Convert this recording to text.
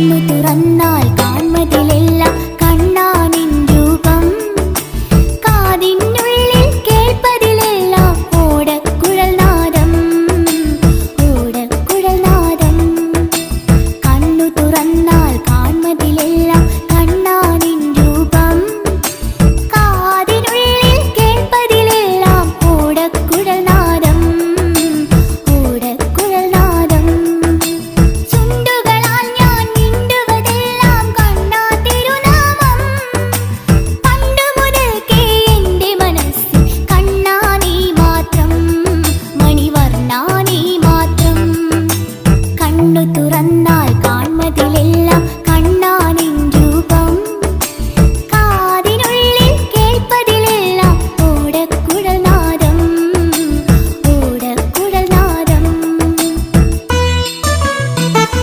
കണ്ണു തുറന്നാൽ no tú